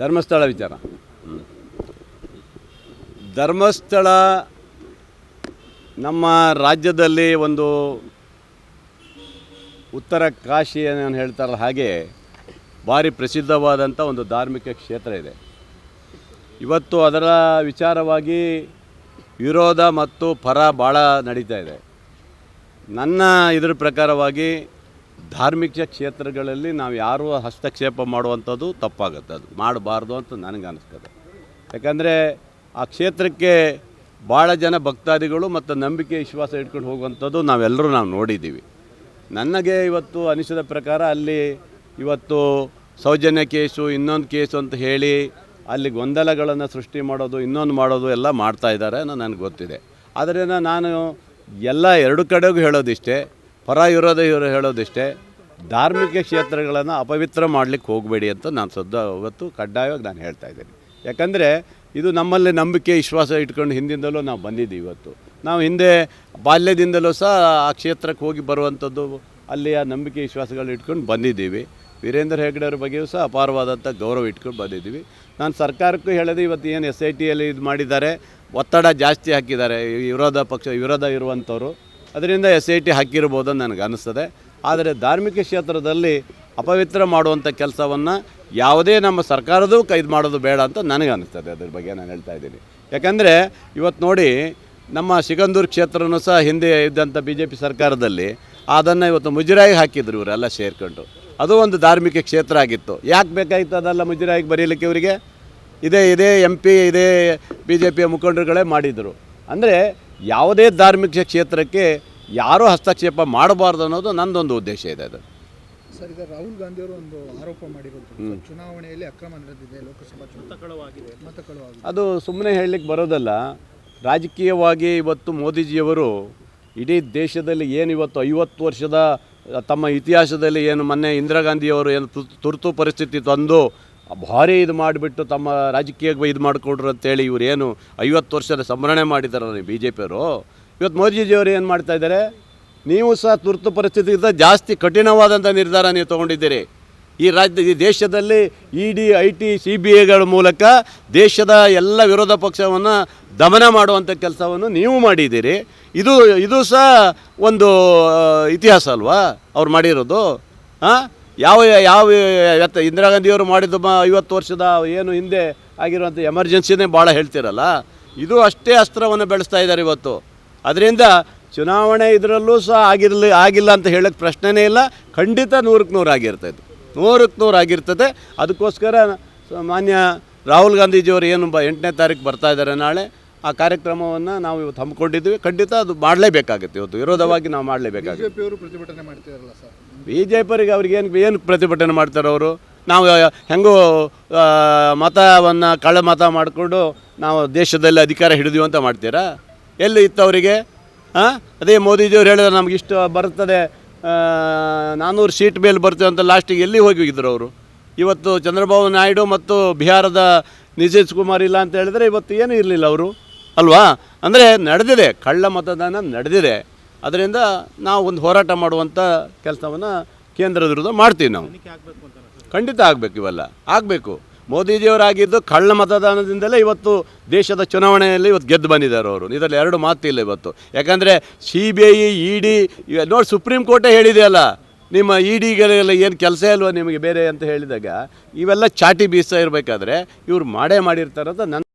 ಧರ್ಮಸ್ಥಳ ವಿಚಾರ. ಧರ್ಮಸ್ಥಳ ನಮ್ಮ ರಾಜ್ಯದಲ್ಲಿ ಒಂದು ಉತ್ತರ ಕಾಶಿ ಏನು ಹೇಳ್ತಾರಲ್ಲ ಹಾಗೆ, ಭಾರಿ ಪ್ರಸಿದ್ಧವಾದಂಥ ಒಂದು ಧಾರ್ಮಿಕ ಕ್ಷೇತ್ರ ಇದೆ. ಇವತ್ತು ಅದರ ವಿಚಾರವಾಗಿ ವಿರೋಧ ಮತ್ತು ಪರ ಭಾಳ ನಡೀತಾ ಇದೆ. ನನ್ನ ಇದರ ಪ್ರಕಾರವಾಗಿ ಧಾರ್ಮಿಕ ಕ್ಷೇತ್ರಗಳಲ್ಲಿ ನಾವು ಯಾರೂ ಹಸ್ತಕ್ಷೇಪ ಮಾಡುವಂಥದ್ದು ತಪ್ಪಾಗುತ್ತೆ. ಅದು ಮಾಡಬಾರ್ದು ಅಂತ ನನಗೆ ಅನಿಸ್ತದೆ. ಯಾಕಂದರೆ ಆ ಕ್ಷೇತ್ರಕ್ಕೆ ಭಾಳ ಜನ ಭಕ್ತಾದಿಗಳು ಮತ್ತು ನಂಬಿಕೆ ವಿಶ್ವಾಸ ಇಟ್ಕೊಂಡು ಹೋಗುವಂಥದ್ದು ನಾವೆಲ್ಲರೂ ನಾವು ನೋಡಿದ್ದೀವಿ. ನನಗೆ ಇವತ್ತು ಅನಿಸಿದ ಪ್ರಕಾರ ಅಲ್ಲಿ ಇವತ್ತು ಸೌಜನ್ಯ ಕೇಸು, ಇನ್ನೊಂದು ಕೇಸು ಅಂತ ಹೇಳಿ ಅಲ್ಲಿ ಗೊಂದಲಗಳನ್ನು ಸೃಷ್ಟಿ ಮಾಡೋದು, ಇನ್ನೊಂದು ಮಾಡೋದು ಎಲ್ಲ ಮಾಡ್ತಾ ಇದ್ದಾರೆ ಅನ್ನೋ ನನಗೆ ಗೊತ್ತಿದೆ. ಆದ್ದರಿಂದ ನಾನು ಎಲ್ಲ ಎರಡು ಕಡೆಗೂ ಹೇಳೋದಿಷ್ಟೇ ಪರ ವಿರೋಧ ಇವರು ಹೇಳೋದಿಷ್ಟೇ. ಧಾರ್ಮಿಕ ಕ್ಷೇತ್ರಗಳನ್ನು ಅಪವಿತ್ರ ಮಾಡಲಿಕ್ಕೆ ಹೋಗಬೇಡಿ ಅಂತ ನಾನು ಸದ್ದ ಅವತ್ತು ಕಡ್ಡಾಯವಾಗಿ ನಾನು ಹೇಳ್ತಾ ಇದ್ದೀನಿ. ಯಾಕಂದರೆ ಇದು ನಮ್ಮಲ್ಲಿ ನಂಬಿಕೆ, ವಿಶ್ವಾಸ ಇಟ್ಕೊಂಡು ಹಿಂದಿಂದಲೂ ನಾವು ಬಂದಿದ್ದೀವಿ ಇವತ್ತು. ನಾವು ಹಿಂದೆ ಬಾಲ್ಯದಿಂದಲೂ ಸಹ ಆ ಕ್ಷೇತ್ರಕ್ಕೆ ಹೋಗಿ ಬರುವಂಥದ್ದು ಅಲ್ಲಿಯ ನಂಬಿಕೆ, ವಿಶ್ವಾಸಗಳು ಇಟ್ಕೊಂಡು ಬಂದಿದ್ದೀವಿ. ವೀರೇಂದ್ರ ಹೆಗ್ಡೆ ಅವ್ರ ಬಗ್ಗೆಯೂ ಸಹ ಅಪಾರವಾದಂಥ ಗೌರವ ಇಟ್ಕೊಂಡು ಬಂದಿದ್ದೀವಿ. ನಾನು ಸರ್ಕಾರಕ್ಕೂ ಹೇಳಿದೆ ಇವತ್ತು ಏನು ಎಸ್ ಐ ಟಿಯಲ್ಲಿ ಇದು ಮಾಡಿದ್ದಾರೆ, ಒತ್ತಡ ಜಾಸ್ತಿ ಹಾಕಿದ್ದಾರೆ ವಿರೋಧ ಪಕ್ಷ, ವಿರೋಧ ಇರುವಂಥವ್ರು ಅದರಿಂದ ಎಸ್ ಐ ಟಿ ಹಾಕಿರ್ಬೋದು ನನಗೆ ಅನಿಸ್ತದೆ. ಆದರೆ ಧಾರ್ಮಿಕ ಕ್ಷೇತ್ರದಲ್ಲಿ ಅಪವಿತ್ರ ಮಾಡುವಂಥ ಕೆಲಸವನ್ನು ಯಾವುದೇ ನಮ್ಮ ಸರ್ಕಾರದೂ ಕೈದು ಮಾಡೋದು ಬೇಡ ಅಂತ ನನಗೆ ಅನಿಸ್ತದೆ ಅದ್ರ ಬಗ್ಗೆ ನಾನು ಹೇಳ್ತಾ ಇದ್ದೀನಿ. ಯಾಕಂದರೆ ಇವತ್ತು ನೋಡಿ ನಮ್ಮ ಸಿಗಂದೂರು ಕ್ಷೇತ್ರನೂ ಸಹ ಹಿಂದೆ ಇದ್ದಂಥ ಬಿ ಜೆ ಪಿ ಸರ್ಕಾರದಲ್ಲಿ ಅದನ್ನು ಇವತ್ತು ಮುಜರಾಯಿ ಹಾಕಿದ್ರು ಇವರೆಲ್ಲ ಸೇರ್ಕೊಂಡು. ಅದು ಒಂದು ಧಾರ್ಮಿಕ ಕ್ಷೇತ್ರ ಆಗಿತ್ತು. ಯಾಕೆ ಬೇಕಾಗಿತ್ತು ಅದೆಲ್ಲ ಮುಜರಾಯಿಗೆ ಬರೀಲಿಕ್ಕೆ ಇವರಿಗೆ? ಇದೇ ಇದೇ ಎಂ ಪಿ ಇದೇ ಬಿ ಜೆ ಪಿಯ ಮುಖಂಡರುಗಳೇ ಮಾಡಿದರು. ಅಂದರೆ ಯಾವುದೇ ಧಾರ್ಮಿಕ ಕ್ಷೇತ್ರಕ್ಕೆ ಯಾರೂ ಹಸ್ತಕ್ಷೇಪ ಮಾಡಬಾರ್ದು ಅನ್ನೋದು ನಂದೊಂದು ಉದ್ದೇಶ ಇದೆ ಅದು. ಸರ್ ಈಗ ರಾಹುಲ್ ಗಾಂಧಿ ಅವರು ಒಂದು ಆರೋಪ ಮಾಡಿರೋದು. ಚುನಾವಣೆಯಲ್ಲಿ ಅಕ್ರಮ ನಡೆದಿದೆ ಲೋಕಸಭಾ ಮತಕಳವಾಗಿದೆ ಮತಕಳವಾಗಿದೆ. ಅದು ಸುಮ್ಮನೆ ಹೇಳಲಿಕ್ಕೆ ಬರೋದಲ್ಲ. ರಾಜಕೀಯವಾಗಿ ಇವತ್ತು ಮೋದಿಜಿಯವರು ಇಡೀ ದೇಶದಲ್ಲಿ ಏನು ಇವತ್ತು ಐವತ್ತು ವರ್ಷದ ತಮ್ಮ ಇತಿಹಾಸದಲ್ಲಿ ಏನು ಮೊನ್ನೆ ಇಂದಿರಾ ಗಾಂಧಿಯವರು ಏನು ತುರ್ತು ಪರಿಸ್ಥಿತಿ ತಂದು ಭಾರಿ ಇದು ಮಾಡಿಬಿಟ್ಟು ತಮ್ಮ ರಾಜಕೀಯ ಇದು ಮಾಡಿಕೊಡ್ರು ಅಂತೇಳಿ ಇವರೇನು ಐವತ್ತು ವರ್ಷದ ಸಂಭ್ರಮಣೆ ಮಾಡಿದಾರಲ್ಲ ಬಿ ಜೆ ಪಿಯವರು ಇವತ್ತು ಮೋದಿಜಿಯವರು ಏನು ಮಾಡ್ತಾ ಇದ್ದಾರೆ? ನೀವು ಸಹ ತುರ್ತು ಪರಿಸ್ಥಿತಿಗಿಂತ ಜಾಸ್ತಿ ಕಠಿಣವಾದಂಥ ನಿರ್ಧಾರ ನೀವು ತೊಗೊಂಡಿದ್ದೀರಿ. ಈ ರಾಜ್ಯ, ಈ ದೇಶದಲ್ಲಿ E D, I T, C B ಐಗಳ ಮೂಲಕ ದೇಶದ ಎಲ್ಲ ವಿರೋಧ ಪಕ್ಷವನ್ನು ದಮನ ಮಾಡುವಂಥ ಕೆಲಸವನ್ನು ನೀವು ಮಾಡಿದ್ದೀರಿ. ಇದು ಇದು ಸಹ ಒಂದು ಇತಿಹಾಸ ಅಲ್ವಾ? ಅವ್ರು ಮಾಡಿರೋದು ಹಾಂ ಯಾವ ಯಾವ ಎತ್ತ ಇಂದಿರಾ ಗಾಂಧಿಯವರು ಮಾಡಿದ ಐವತ್ತು ವರ್ಷದ ಏನು ಹಿಂದೆ ಆಗಿರುವಂಥ ಎಮರ್ಜೆನ್ಸಿನೇ ಭಾಳ ಹೇಳ್ತಿರಲ್ಲ. ಇದು ಅಷ್ಟೇ ಅಸ್ತ್ರವನ್ನು ಬೆಳೆಸ್ತಾ ಇದ್ದಾರೆ ಇವತ್ತು. ಅದರಿಂದ ಚುನಾವಣೆ ಇದರಲ್ಲೂ ಸಹ ಆಗಿರಲಿ ಆಗಿಲ್ಲ ಅಂತ ಹೇಳೋಕ್ಕೆ ಪ್ರಶ್ನೆನೇ ಇಲ್ಲ. ಖಂಡಿತ ನೂರಕ್ಕೆ ನೂರು ಆಗಿರ್ತದೆ. ನೂರಕ್ಕೆ ನೂರು ಆಗಿರ್ತದೆ. ಅದಕ್ಕೋಸ್ಕರ ಮಾನ್ಯ ರಾಹುಲ್ ಗಾಂಧೀಜಿಯವರು ಏನು ಬ ಎಂಟನೇ ತಾರೀಕು ಬರ್ತಾ ಇದ್ದಾರೆ ನಾಳೆ. ಆ ಕಾರ್ಯಕ್ರಮವನ್ನು ನಾವು ಇವತ್ತು ಹಮ್ಮಿಕೊಂಡಿದ್ದೀವಿ. ಖಂಡಿತ ಅದು ಮಾಡಲೇಬೇಕಾಗುತ್ತೆ ಇವತ್ತು. ವಿರೋಧವಾಗಿ ನಾವು ಮಾಡಲೇಬೇಕಾಗುತ್ತೆ. ಪ್ರತಿಭಟನೆ ಮಾಡ್ತಿದಾರಲ್ಲ ಸರ್. ಬಿ ಜೆ ಪರಿಗೆ ಅವ್ರಿಗೆ ಏನು ಏನು ಪ್ರತಿಭಟನೆ ಮಾಡ್ತಾರೆ ಅವರು? ನಾವು ಹೆಂಗೋ ಮತವನ್ನು ಕಳ್ಳ ಮತ ಮಾಡಿಕೊಂಡು ನಾವು ದೇಶದಲ್ಲಿ ಅಧಿಕಾರ ಹಿಡಿದೀವಿ ಅಂತ ಮಾಡ್ತೀರಾ? ಎಲ್ಲಿ ಇತ್ತು ಅವರಿಗೆ ಹಾಂ ಅದೇ ಮೋದಿಜಿಯವ್ರು ಹೇಳಿದ್ರೆ ನಮ್ಗೆ ಇಷ್ಟು ಬರ್ತದೆ ನಾನ್ನೂರು ಸೀಟ್ ಮೇಲೆ ಬರ್ತೇವೆ ಅಂತ ಲಾಸ್ಟಿಗೆ ಎಲ್ಲಿ ಹೋಗಿದ್ರು ಅವರು? ಇವತ್ತು ಚಂದ್ರಬಾಬು ನಾಯ್ಡು ಮತ್ತು ಬಿಹಾರದ ನಿತೀಶ್ ಕುಮಾರ್ ಇಲ್ಲ ಅಂತ ಹೇಳಿದ್ರೆ ಇವತ್ತು ಏನೂ ಇರಲಿಲ್ಲ ಅವರು? ಅಲ್ವಾ? ಅಂದರೆ ನಡೆದಿದೆ, ಕಳ್ಳ ಮತದಾನ ನಡೆದಿದೆ. ಅದರಿಂದ ನಾವು ಒಂದು ಹೋರಾಟ ಮಾಡುವಂಥ ಕೆಲಸವನ್ನು ಕೇಂದ್ರದ ವಿರುದ್ಧ ಮಾಡ್ತೀವಿ ನಾವು. ಖಂಡಿತ ಆಗಬೇಕು ಇವೆಲ್ಲ. ಆಗಬೇಕು. ಮೋದಿಜಿಯವರಾಗಿದ್ದು ಕಳ್ಳ ಮತದಾನದಿಂದಲೇ ಇವತ್ತು ದೇಶದ ಚುನಾವಣೆಯಲ್ಲಿ ಇವತ್ತು ಗೆದ್ದು ಬಂದಿದ್ದಾರೆ ಅವರು. ಇದರಲ್ಲಿ ಎರಡು ಮಾತಿಲ್ಲ ಇವತ್ತು. ಯಾಕಂದರೆ C B I E D ನೋಡಿ ಸುಪ್ರೀಂ ಕೋರ್ಟೇ ಹೇಳಿದೆಯಲ್ಲ ನಿಮ್ಮ ಇ ಡಿಗೆಲ್ಲ ಏನು ಕೆಲಸ ಇಲ್ವಾ ನಿಮಗೆ ಬೇರೆ ಅಂತ ಹೇಳಿದಾಗ ಇವೆಲ್ಲ ಚಾಟಿ ಬೀಸ್ತಾ ಇರಬೇಕಾದ್ರೆ ಇವ್ರು ಮಾಡೇ ಮಾಡಿರ್ತಾರೆ ಅಂತ ನನ್ನ